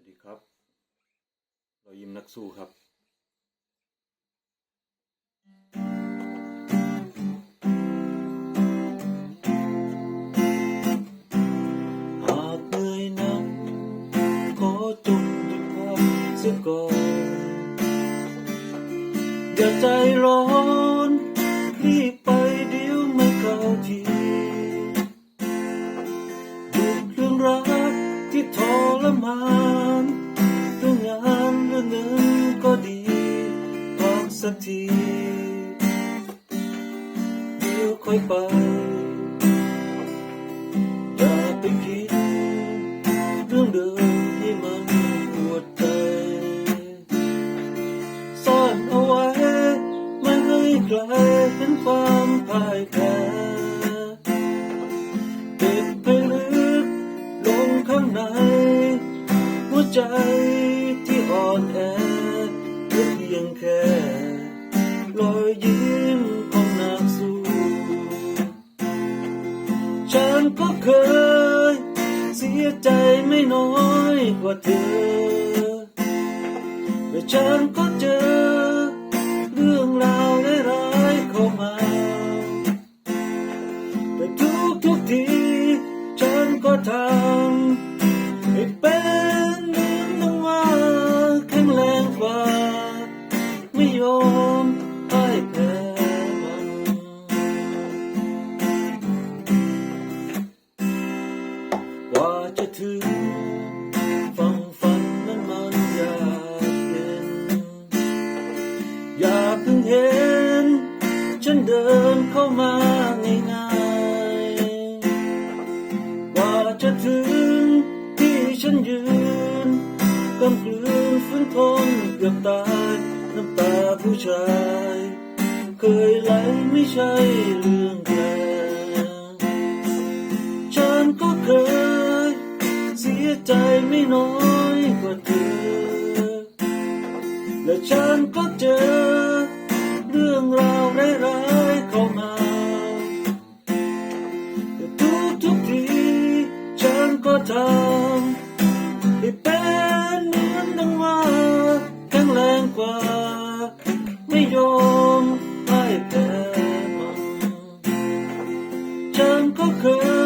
วัสดีครับ เรายิ้มนักสู้ครับ หากเหนื่อยนักขอจงหยุดพักเสียก่อนอย่าใจร้อน รีบไปเดี๋ยวไม่เข้าทีหยุดเรื่องรักที่ทรมาน สักทีเดี๋ยวค่อยไป อย่าไปคิดเรื่องเดิมให้มันปวดใจซ่อนเอาไว้ไม่ให้ใครเห็นความพ่ายแพ้เก็บให้ลึกลงข้างใน หัวใจที่อ่อนแอเหลือเพียงแค่ ใจไม่น้อยกว่าเธอและฉันก็เจอ เรื่องราวร้ายๆเข้ามา แต่ทุกทุกทีฉันก็ทำ จะถึงฝั่งฝันนั้นมันยากเย็น อย่าเพิ่งเห็น ฉันเดินเข้ามาง่ายๆกว่าจะถึงที่ฉันยืนกำกลืนฝืนทนเกือบตาย น้ำตาผู้ชาย เคยไหลไม่ใช่เรื่อ ยใจไม่น้อยกว่าเธอ และฉันก็เจอ เรื่องราวร้ายๆเข้ามาแต่ทุกทุกทีฉันก็ทำให้เป็นเหมือนดังว่าแข็งแรงกว่า ไม่ยอมให้แพ้มาฉันก็เคย